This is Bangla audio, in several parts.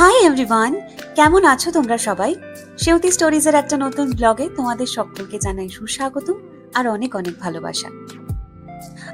হাই এভরিওয়ান কেমন আছো তোমরা সবাই? সেউতি স্টোরিজের একটা নতুন ব্লগে তোমাদের সকলকে জানাই সুস্বাগতম আর অনেক অনেক ভালোবাসা।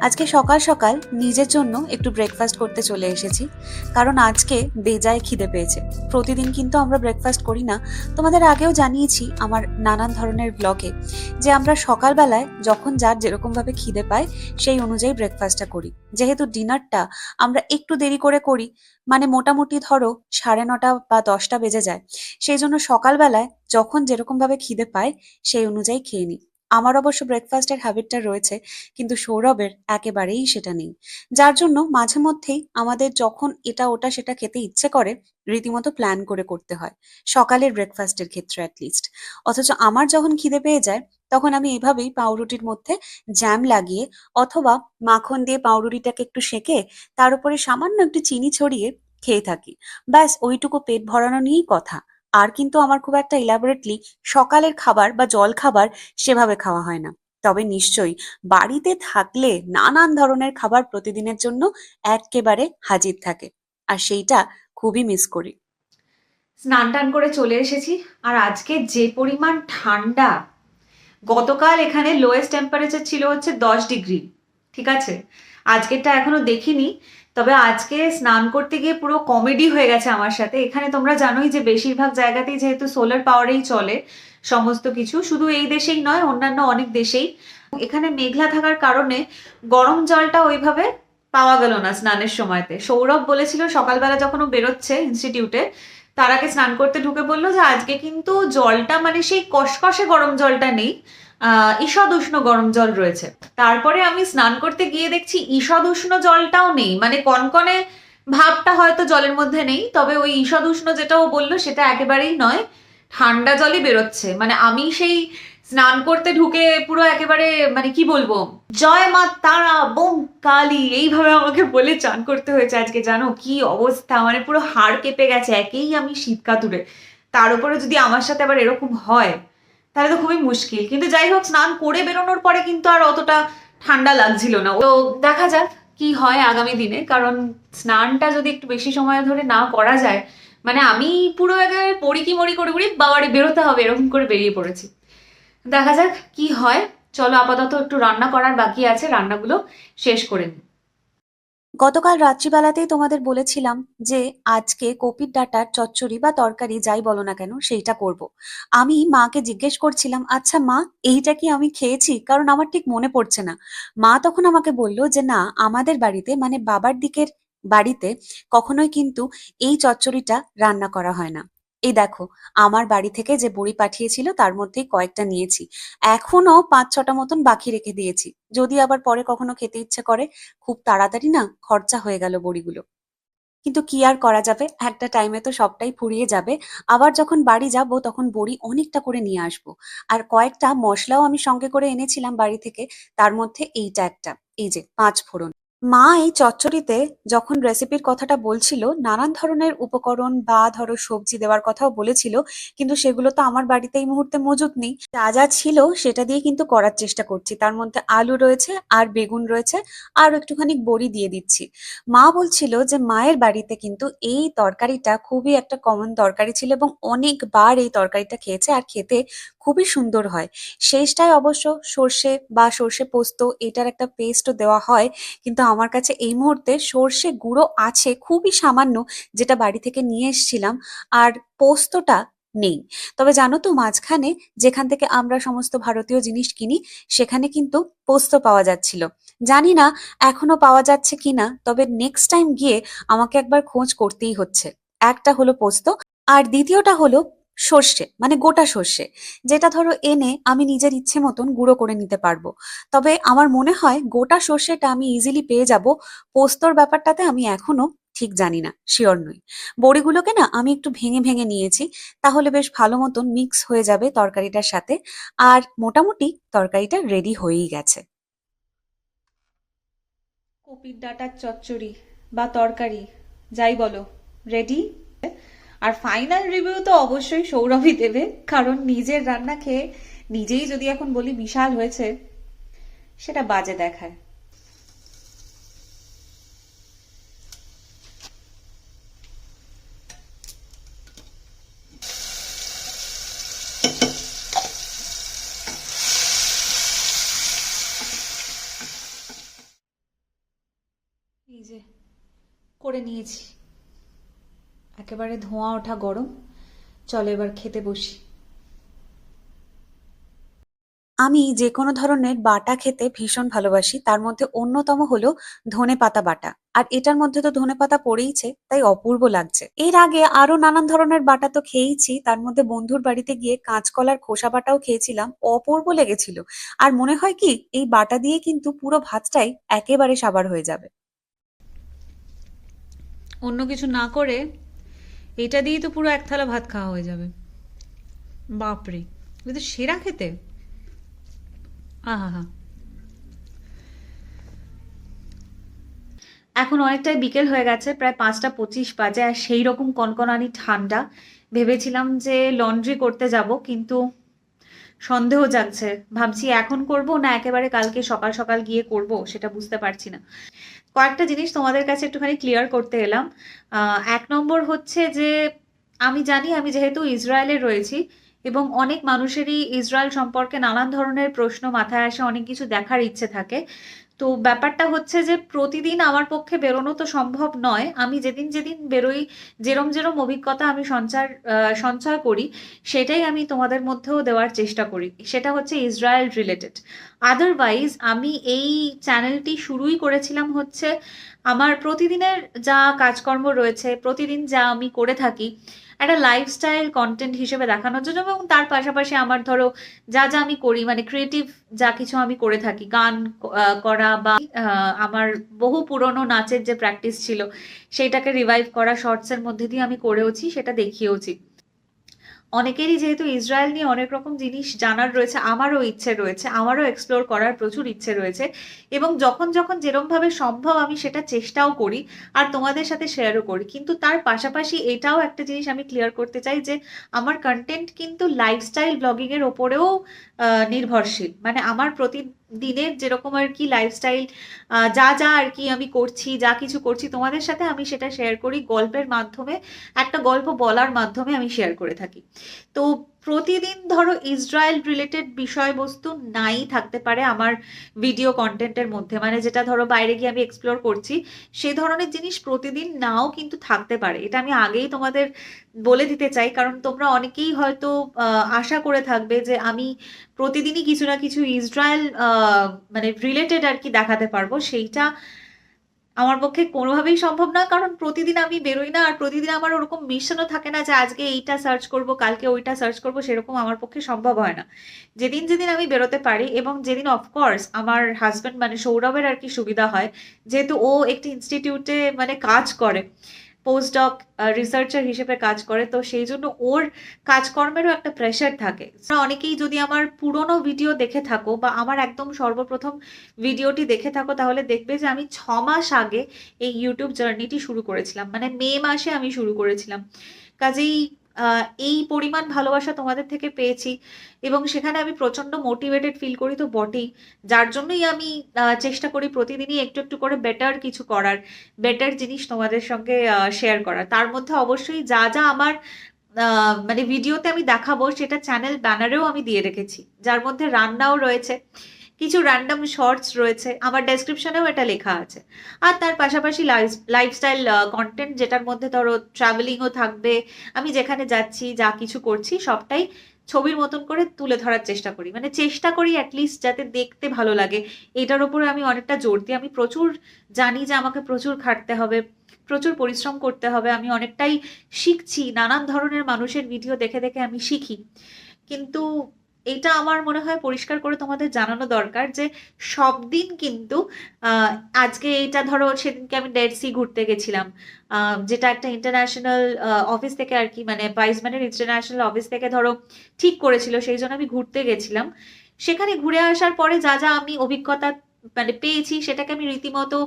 আজকে সকাল সকাল নিজের জন্য একটু ব্রেকফাস্ট করতে চলে এসেছি। কারণ আজকে বেজায় খিদে পেয়েছে। প্রতিদিন কিন্তু আমরা ব্রেকফাস্ট করি না। তোমাদের আগেও জানিয়েছি আমার নানান ধরনের ব্লগে যে আমরা সকালবেলায় যখন যার যেরকমভাবে খিদে পায়, সেই অনুযায়ী ব্রেকফাস্টটা করি। যেহেতু ডিনারটা আমরা একটু দেরি করে করি মানে মোটামুটি ধরো সাড়ে নটা বা দশটা বেজে যায়, সেই জন্য সকালবেলায় যখন যেরকমভাবে খিদে পায়, সেই অনুযায়ী খেয়ে নিই। আমার অবশ্য ব্রেকফাস্টের হ্যাবিটটা রয়েছে, কিন্তু সৌরভের একেবারেই সেটা নেই। যার জন্য মাঝে মধ্যেই আমাদের যখন এটা ওটা সেটা খেতে ইচ্ছে করে, রীতিমতো প্ল্যান করে করতে হয়, সকালের ব্রেকফাস্টের ক্ষেত্রে অ্যাটলিস্ট অথচ আমার যখন খিদে পেয়ে যায়, তখন আমি এভাবেই পাউরুটির মধ্যে জ্যাম লাগিয়ে অথবা মাখন দিয়ে পাউরুটিটাকে একটু সেঁকে, তার উপরে সামান্য একটু চিনি ছড়িয়ে খেয়ে থাকি। ব্যাস, ওইটুকু পেট ভরানো নিয়েই কথা। আর কিন্তু আমার খুব একটা ইলাবোরেটলি সকালের খাবার বা জল খাবার সেভাবে খাওয়া হয় না। তবে নিশ্চয়ই বাড়িতে থাকলে নানান ধরনের খাবার প্রতিদিনের জন্য একেবারে হাজির থাকে। আর সেইটা খুবই মিস করি। স্নান টান করে চলে এসেছি। আর আজকে যে পরিমাণ ঠান্ডা, গতকাল এখানে লোয়েস্ট টেম্পারেচার ছিল হচ্ছে দশ ডিগ্রি, ঠিক আছে? আজকেরটা এখনও দেখিনি। তবে আজকে স্নান করতে গিয়ে পুরো কমেডি হয়ে গেছে আমার সাথে। এখানে তোমরা জানোই যে বেশিরভাগ জায়গাতেই যেহেতু সোলার পাওয়ারেই চলে সমস্ত কিছু, শুধু এই দেশেই নয়, অন্যান্য অনেক দেশেই। এখানে মেঘলা থাকার কারণে গরম জলটা ওইভাবে পাওয়া গেল না স্নানের সময়তে। সৌরভ বলেছিল সকালবেলা যখন ও বেরোচ্ছে ইনস্টিটিউটে তার আগে স্নান করতে ঢুকে বলল যে আজকে কিন্তু জলটা মানে সেই কষকষে গরম জলটা নেই। ঈষদ উষ্ণ গরম জল রয়েছে। তারপরে আমি স্নান করতে গিয়ে দেখছি ঈষদ উষ্ণ জলটাও নেই। মানে কনকনে ভাবটা হয়তো জলের মধ্যে নেই, তবে ওই ঈষদ উষ্ণ যেটা ও বলল সেটা একেবারেই নয়, ঠান্ডা জলই বেরোচ্ছে। মানে আমি সেই স্নান করতে ঢুকে পুরো একেবারে মানে কি বলব, জয় মা তারা, বোম কালী, এইভাবে আমাকে বলে চান করতে হয়েছে আজকে, জানো? কি অবস্থা? মানে পুরো হাড় কেঁপে গেছে, একেই আমি শীত কাতুরে তার উপরে যদি আমার সাথে আবার এরকম হয় তাহলে তো খুবই মুশকিল। কিন্তু যাই হোক, স্নান করে বেরোনোর পরে কিন্তু আর অতটা ঠান্ডা লাগছিল না। তো দেখা যাক কি হয় আগামী দিনে, কারণ স্নানটা যদি একটু বেশি সময় ধরে না করা যায় মানে আমি পুরো একেবারে পড়ি কি মরি করে করি বাবারে, বেরোতে হবে, এরকম করে বেরিয়ে পড়েছি। দেখা যাক কি হয়। চলো, আপাতত একটু রান্না করার বাকি আছে, রান্নাগুলো শেষ করে নিই। গতকাল রাত্রিবেলাতেই তোমাদের বলেছিলাম যে আজকে কপির ডাটার চচ্চড়ি বা তরকারি যাই বলো না কেন, সেইটা করব। আমি মাকে জিজ্ঞেস করছিলাম আচ্ছা মা, এইটা কি আমি খেয়েছি? কারণ আমার ঠিক মনে পড়ছে না। মা তখন আমাকে বলল যে, না, আমাদের বাড়িতে মানে বাবার দিকের বাড়িতে কখনোই কিন্তু এই চচ্চড়িটা রান্না করা হয় না। এই দেখো, আমার বাড়ি থেকে যে বড়ি পাঠিয়েছিল তার মধ্যেই কয়েকটা নিয়েছি। এখনও পাঁচ ছটা মতন বাকি রেখে দিয়েছি। যদি আবার পরে কখনো খেতে ইচ্ছে করে, খুব তাড়াতাড়ি না খরচা হয়ে গেল বড়িগুলো। কিন্তু কি আর করা যাবে? একটা টাইমে তো সবটাই ফুরিয়ে যাবে। আবার যখন বাড়ি যাব, তখন বড়ি অনেকটা করে নিয়ে আসব। আর কয়েকটা মশলাও আমি সঙ্গে করে এনেছিলাম বাড়ি থেকে, তার মধ্যে এইটা একটা। এই যে, পাঁচ ফোড়ন। মা এই চচ্চড়িতে যখন রেসিপির কথাটা বলছিল, নানান ধরনের উপকরণ বা ধরো সবজি দেওয়ার কথাও বলেছিল, কিন্তু সেগুলো তো আমার বাড়িতে এই মুহূর্তে মজুদ নেই। যা যা ছিল সেটা দিয়ে কিন্তু করার চেষ্টা করছি। তার মধ্যে আলু রয়েছে, আর বেগুন রয়েছে, আর একটুখানি বড়ি দিয়ে দিচ্ছি। মা বলছিল যে, মায়ের বাড়িতে কিন্তু এই তরকারিটা খুবই একটা কমন তরকারি ছিল এবং অনেকবার এই তরকারিটা খেয়েছে, আর খেতে খুবই সুন্দর হয়। শেষটায় অবশ্য সর্ষে বা সর্ষে পোস্ত এটার একটা পেস্টও দেওয়া হয়, কিন্তু আমার কাছে এই মুহূর্তে সর্ষে গুঁড়ো আছে, খুবই সামান্য, যেটা বাড়ি থেকে নিয়ে এসেছিলাম, আর পোস্তটা নেই। তবে জানো তো, মাঝখানে যেখান থেকে আমরা সমস্ত ভারতীয় জিনিস কিনি, সেখানে কিন্তু পোস্ত পাওয়া যাচ্ছিল। জানি না এখনও পাওয়া যাচ্ছে কিনা, তবে নেক্সট টাইম গিয়ে আমাকে একবার খোঁজ করতেই হচ্ছে। একটা হলো পোস্ত, আর দ্বিতীয়টা হলো সর্ষে মানে গোটা সর্ষে। যেটা ধরো এনে আমি নিজের ইচ্ছে মতন গুঁড়ো করে নিতে পারব। তবে আমার মনে হয় গোটা সর্ষেটা আমি ইজিলি পেয়ে যাব। পোস্তর ব্যাপারটাতে আমি এখনও ঠিক জানি না শিওর নই। বড়িগুলোকে না আমি একটু ভেঙে ভেঙে নিয়েছি, তাহলে বেশ ভালো মতন মিক্স হয়ে যাবে তরকারিটার সাথে। আর মোটামুটি তরকারিটা রেডি হয়েই গেছে। কপির ডাটার চচ্চড়ি বা তরকারি, যাই বলো রেডি আর ফাইনাল রিভিউ তো অবশ্যই সৌরভই দেবে, কারণ নিজের রান্না খেয়ে নিজেই যদি এখন বলি বিশাল হয়েছে, সেটা বাজে দেখায়। করে নিয়েছি। একেবারে ধোঁয়া ওঠা গরম। চলো এবার খেতে বসি। আমি যে কোনো ধরনের বাটা খেতে ভীষণ ভালোবাসি, তার মধ্যে অন্যতম হলো ধনে পাতা বাটা। আর এটার মধ্যে তো ধনে পাতা পড়েইছে, তাই অপূর্ব লাগছে। এর আগে আরও নানান ধরনের বাটা তো খেয়েইছি, তার মধ্যে বন্ধুর বাড়িতে গিয়ে কাঁচকলার খোসা বাটাও খেয়েছিলাম, অপূর্ব লেগেছিল। আর মনে হয় কি, এই বাটা দিয়ে কিন্তু পুরো ভাতটাই একেবারে সাবার হয়ে যাবে। অন্য কিছু না করে এটা দিয়েই তো পুরো এক থালা ভাত খাওয়া হয়ে যাবে। বাপরে এটা তো সেরা খেতে। আহা হা এখন অনেকটাই বিকেল হয়ে গেছে, প্রায় পাঁচটা পঁচিশ বাজে, আর সেই রকম কনকনানি ঠান্ডা। ভেবেছিলাম যে লন্ড্রি করতে যাব, কিন্তু সন্দেহ জাগছে। ভাবছি এখন করব না একেবারে কালকে সকাল সকাল গিয়ে করব, সেটা বুঝতে পারছি না। কয়েকটা জিনিস তোমাদের কাছে একটুখানি ক্লিয়ার করতে এলাম। এক নম্বর হচ্ছে যে, আমি জানি আমি যেহেতু ইসরায়েলে রয়েছি এবং অনেক মানুষেরই ইসরায়েল সম্পর্কে নানান ধরনের প্রশ্ন মাথায় আসে, অনেক কিছু দেখার ইচ্ছে থাকে। তো ব্যাপারটা হচ্ছে যে প্রতিদিন আমার পক্ষে বেরোনো তো সম্ভব নয়। আমি যেদিন যেদিন বেরোই, যেরম যেরম অভিজ্ঞতা আমি সঞ্চার সঞ্চয় করি, সেটাই আমি তোমাদের মধ্যেও দেওয়ার চেষ্টা করি। সেটা হচ্ছে ইসরায়েল রিলেটেড আদারওয়াইজ আমি এই চ্যানেলটি শুরুই করেছিলাম হচ্ছে আমার প্রতিদিনের যা কাজকর্ম রয়েছে, প্রতিদিন যা আমি করে থাকি একটা লাইফস্টাইল কন্টেন্ট হিসেবে দেখানোর জন্য এবং তার পাশাপাশি আমার ধরো যা যা আমি করি মানে ক্রিয়েটিভ যা কিছু আমি করে থাকি, গান করা বা আমার বহু পুরনো নাচের যে প্র্যাকটিস ছিল, সেটাকে রিভাইভ করা শর্টসের মধ্যে দিয়ে আমি করেওছি, সেটা দেখিয়েওছি। অনেকেরই যেহেতু ইসরায়েল নিয়ে অনেক রকম জিনিস জানার রয়েছে, আমারও ইচ্ছে রয়েছে, আমারও এক্সপ্লোর করার প্রচুর ইচ্ছে রয়েছে এবং যখন যখন যেরমভাবে সম্ভব আমি সেটা চেষ্টাও করি আর তোমাদের সাথে শেয়ারও করি। কিন্তু তার পাশাপাশি এটাও একটা জিনিস আমি ক্লিয়ার করতে চাই যে আমার কন্টেন্ট কিন্তু লাইফস্টাইল ব্লগিংয়ের ওপরেও নির্ভরশীল। মানে আমার প্রতিদিনের যেরকম আর কি লাইফস্টাইল যা যা আর কি আমি করছি, যা কিছু করছি, তোমাদের সাথে আমি সেটা শেয়ার করি গল্পের মাধ্যমে, একটা গল্প বলার মাধ্যমে আমি শেয়ার করে থাকি। তো প্রতিদিন ধরো ইসরায়েল রিলেটেড বিষয়বস্তু নাই থাকতে পারে আমার ভিডিও কন্টেন্টের মধ্যে। মানে যেটা ধরো বাইরে গিয়ে আমি এক্সপ্লোর করছি, সে ধরনের জিনিস প্রতিদিন নাও কিন্তু থাকতে পারে। এটা আমি আগেই তোমাদের বলে দিতে চাই, কারণ তোমরা অনেকেই হয়তো আশা করে থাকবে যে আমি প্রতিদিনই কিছু না কিছু ইসরায়েল মানে রিলেটেড আর কি দেখাতে পারব। সেইটা আমার পক্ষে কোনোভাবেই সম্ভব না, কারণ প্রতিদিন আমি বেরোই না, আর প্রতিদিন আমার ওরকম মিশনও থাকে না যে আজকে এইটা সার্চ করব, কালকে ওইটা সার্চ করব, সেরকম আমার পক্ষে সম্ভব হয় না। যেদিন যেদিন আমি বেরোতে পারি এবং যেদিন অফকোর্স আমার হাজব্যান্ড মানে সৌরভের আর কি সুবিধা হয়, যেহেতু ও একটি ইনস্টিটিউটে মানে কাজ করে পোস্ট ডক রিসার্চার হিসেবে কাজ করে, তো সেই জন্য ওর কাজকর্মেরও একটা প্রেশার থাকে। অনেকেই যদি আমার পুরনো ভিডিও দেখে থাকো বা আমার একদম সর্বপ্রথম ভিডিওটি দেখে থাকো, তাহলে দেখবে যে আমি ছ মাস আগে এই ইউটিউব জার্নিটি শুরু করেছিলাম। মানে মে মাসে আমি শুরু করেছিলাম। কাজেই এই পরিমাণ ভালোবাসা তোমাদের থেকে পেয়েছি। এবং সেখানে আমি প্রচণ্ড মোটিভেটেড ফিল করি তো বটেই। যার জন্যই আমি চেষ্টা করি প্রতিদিনই একটু একটু করে বেটার কিছু করার বেটার জিনিস তোমাদের সঙ্গে শেয়ার করার। তার মধ্যে অবশ্যই যা যা আমার মানে ভিডিওতে আমি দেখাবো, সেটা চ্যানেল ব্যানারেও আমি দিয়ে রেখেছি। যার মধ্যে রান্নাও রয়েছে। কিছু র্যান্ডম শর্টস রয়েছে, আমার ডেসক্রিপশনেও এটা লেখা আছে। আর তার পাশাপাশি লাইফস্টাইল কন্টেন্ট যেটার মধ্যে ধরো ট্রাভেলিংও থাকবে, আমি যেখানে যাচ্ছি, যা কিছু করছি, সবটাই ছবির মতন করে তুলে ধরার চেষ্টা করি। মানে চেষ্টা করি অ্যাটলিস্ট যাতে দেখতে ভালো লাগে। এটার উপরে আমি অনেকটা জোর দিই। আমি প্রচুর জানি যে আমাকে প্রচুর খাটতে হবে, প্রচুর পরিশ্রম করতে হবে। আমি অনেকটাই শিখছি। নানান ধরনের মানুষের ভিডিও দেখে দেখে আমি শিখি। কিন্তু এটা আমার মনে হয় পরিষ্কার করে তোমাদের জানানো দরকার যে সব দিন কিন্তু আজকে এটা ধরো সেদিনকে আমি ডেড সি ঘুরতে গেছিলাম। যেটা একটা ইন্টারন্যাশনাল অফিস থেকে আর কি মানে বাইসম্যানের ইন্টারন্যাশনাল অফিস থেকে ধরো ঠিক করেছিল, সেই জন্য আমি ঘুরতে গেছিলাম। সেখানে ঘুরে আসার পরে যা যা আমি অভিজ্ঞতা মানে পেয়েছি, সেটাকে আমি রীতিমতো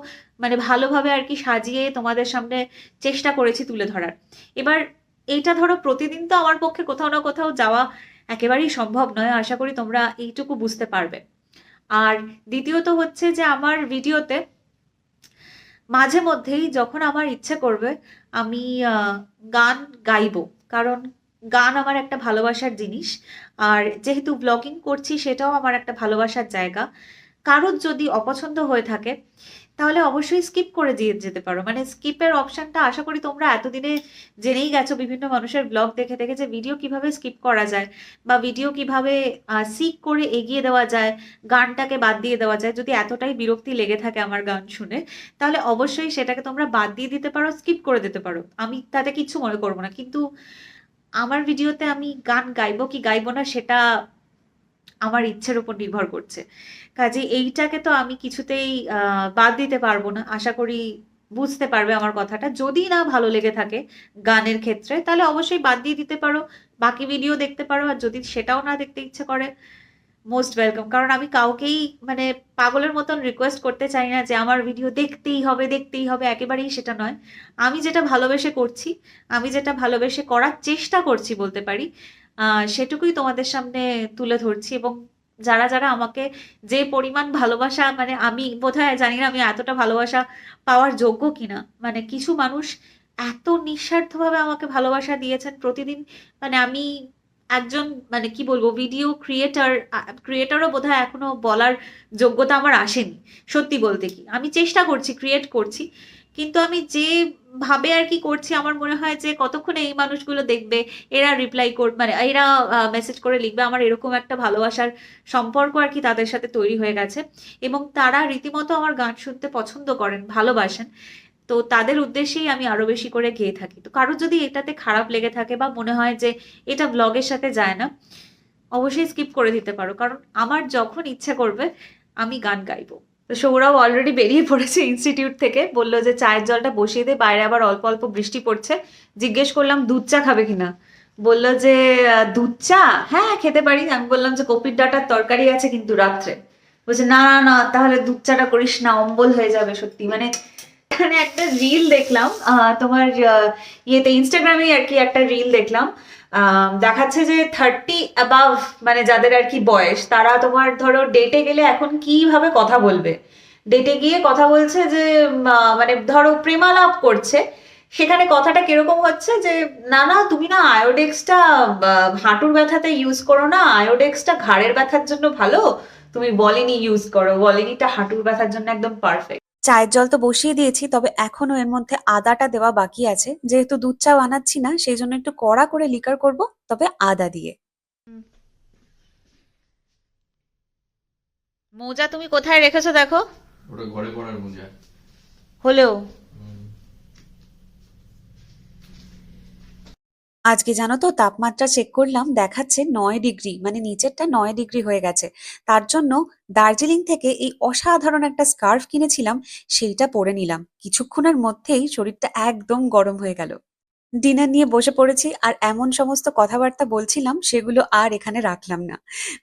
মানে ভালোভাবে আর কি সাজিয়ে তোমাদের সামনে চেষ্টা করেছি তুলে ধরার। এবার এইটা ধরো প্রতিদিন তো আমার পক্ষে কোথাও না কোথাও যাওয়া একেবারেই সম্ভব নয়, আশা করি তোমরা এইটুকু বুঝতে পারবে। আর দ্বিতীয়ত হচ্ছে যে আমার ভিডিওতে মাঝে মধ্যেই যখন আমার ইচ্ছে করবে, আমি গান গাইবো। কারণ গান আমার একটা ভালোবাসার জিনিস। আর যেহেতু ব্লগিং করছি, সেটাও আমার একটা ভালোবাসার জায়গা। কারোর যদি অপছন্দ হয়ে থাকে তাহলে অবশ্যই স্কিপ করে দিয়ে যেতে পারো। মানে স্কিপের অপশনটা আশা করি তোমরা এতদিনে জেনেই গেছো বিভিন্ন মানুষের ব্লগ দেখে দেখে যে ভিডিও কীভাবে স্কিপ করা যায় বা ভিডিও কীভাবে সিক করে এগিয়ে দেওয়া যায়, গানটাকে বাদ দিয়ে দেওয়া যায়। যদি এতটাই বিরক্তি লেগে থাকে আমার গান শুনে, তাহলে অবশ্যই সেটাকে তোমরা বাদ দিয়ে দিতে পারো স্কিপ করে দিতে পারো। আমি তাতে কিচ্ছু মনে করব না। কিন্তু আমার ভিডিওতে আমি গান গাইবো কি গাইবো না সেটা আমার ইচ্ছের উপর নির্ভর করছে। কাজে এইটাকে তো আমি কিছুতেই বাদ দিতে পারব না। আশা করি বুঝতে পারবে আমার কথাটা। যদি না ভালো লেগে থাকে গানের ক্ষেত্রে, তাহলে অবশ্যই বাদ দিয়ে দিতে পারো। বাকি ভিডিও দেখতে পারো। আর যদি সেটাও না দেখতে ইচ্ছে করে মোস্ট ওয়েলকাম কারণ আমি কাউকেই মানে পাগলের মতন রিকোয়েস্ট করতে চাই না যে আমার ভিডিও দেখতেই হবে দেখতেই হবে। একেবারেই সেটা নয়। আমি যেটা ভালোবেসে করছি, আমি যেটা ভালোবেসে করার চেষ্টা করছি বলতে পারি সেটুকুই তোমাদের সামনে তুলে ধরছি এবং যারা যারা আমাকে যে পরিমাণ ভালোবাসা মানে আমি বোধহয় জানি না আমি এতটা ভালোবাসা পাওয়ার যোগ্য কিনা মানে কিছু মানুষ এত নিঃস্বার্থভাবে আমাকে ভালোবাসা দিয়েছেন প্রতিদিন মানে আমি একজন মানে কি বলব ভিডিও ক্রিয়েটার ক্রিয়েটারও বোধহয় এখনও বলার যোগ্যতা আমার আসেনি, সত্যি বলতে কি। আমি চেষ্টা করছি ক্রিয়েট করছি কিন্তু আমি যে ভাবে আর কি করছি, আমার মনে হয় যে কতক্ষণে এই মানুষগুলো দেখবে, এরা রিপ্লাই কর মানে এরা মেসেজ করে লিখবে, আমার এরকম একটা ভালোবাসার সম্পর্ক আর কি তাদের সাথে তৈরি হয়ে গেছে। এবং তারা রীতিমতো আমার গান শুনতে পছন্দ করেন, ভালোবাসেন। তো তাদের উদ্দেশ্যেই আমি আরও বেশি করে গেয়ে থাকি। তো কারোর যদি এটাতে খারাপ লেগে থাকে বা মনে হয় যে এটা ব্লগের সাথে যায় না, অবশ্যই স্কিপ করে দিতে পারো। কারণ আমার যখন ইচ্ছে করবে, আমি গান গাইবো। তো সৌরভ অলরেডি বেরিয়ে পড়েছে ইনস্টিটিউট থেকে। বলল যে চায়ের জলটা বসিয়ে দে, বাইরে আবার অল্প অল্প বৃষ্টি পড়ছে। জিজ্ঞেস করলাম, দুধ চা খাবে কিনা? বলল যে দুধ চা? হ্যাঁ খেতে পারি। আমি বললাম যে, কপির ডাটার তরকারি আছে কিন্তু রাত্রে। বলছে, না না না, তাহলে দুধ চাটা করিস না, অম্বল হয়ে যাবে সত্যি। মানে এখানে একটা রিল দেখলাম তোমার ইয়েতে ইনস্টাগ্রামে আর কি একটা রিল দেখলাম। দেখাচ্ছে যে থার্টি অ্যাবাভ মানে যাদের আর কি বয়স, তারা তোমার ধরো ডেটে গেলে এখন কীভাবে কথা বলবে? ডেটে গিয়ে কথা বলছে যে মানে ধরো প্রেমালাপ করছে, সেখানে কথাটা কীরকম হচ্ছে যে, না না, তুমি না আয়োডেক্সটা হাঁটুর ব্যথাতে ইউজ করো না, আয়োডেক্সটা ঘাড়ের ব্যথার জন্য ভালো, তুমি বলিনি ইউজ করো, বলিনিটা হাঁটুর ব্যথার জন্য একদম পারফেক্ট চায়ের জল তো বসিয়ে দিয়েছি তবে এখনও এর মধ্যে আদাটা দেওয়া বাকি আছে। যেহেতু দুধ চা বানাচ্ছি না সেই জন্য একটু কড়া করে লিকার করব তবে আদা দিয়ে। মোজা তুমি কোথায় রেখেছো দেখো? ওটা ঘরে পড়ার মোজা। হলেও। আজকে জানো তো তাপমাত্রা চেক করলাম, দেখাচ্ছে নয় ডিগ্রি মানে নিচেরটা নয় ডিগ্রি হয়ে গেছে। তার জন্য দার্জিলিং থেকে এই অসাধারণ একটা স্কার্ফ কিনেছিলাম, সেইটা পরে নিলাম। কিছুক্ষণের মধ্যেই শরীরটা একদম গরম হয়ে গেল। ডিনার নিয়ে বসে পড়েছি আর এমন সমস্ত কথাবার্তা বলছিলাম, সেগুলো আর এখানে রাখলাম না।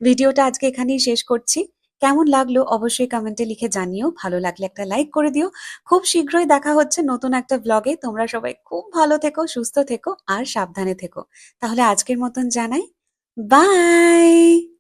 ভিডিওটা আজকে এখানেই শেষ করছি। কেমন লাগল অবশ্যই কমেন্টে লিখে জানিও। ভালো লাগলে একটা লাইক করে দিও। খুব শীঘ্রই দেখা হচ্ছে নতুন একটা ব্লগে তোমরা সবাই খুব ভালো থেকো, সুস্থ থেকো আর সাবধানে থেকো। তাহলে আজকের মতন জানাই বাই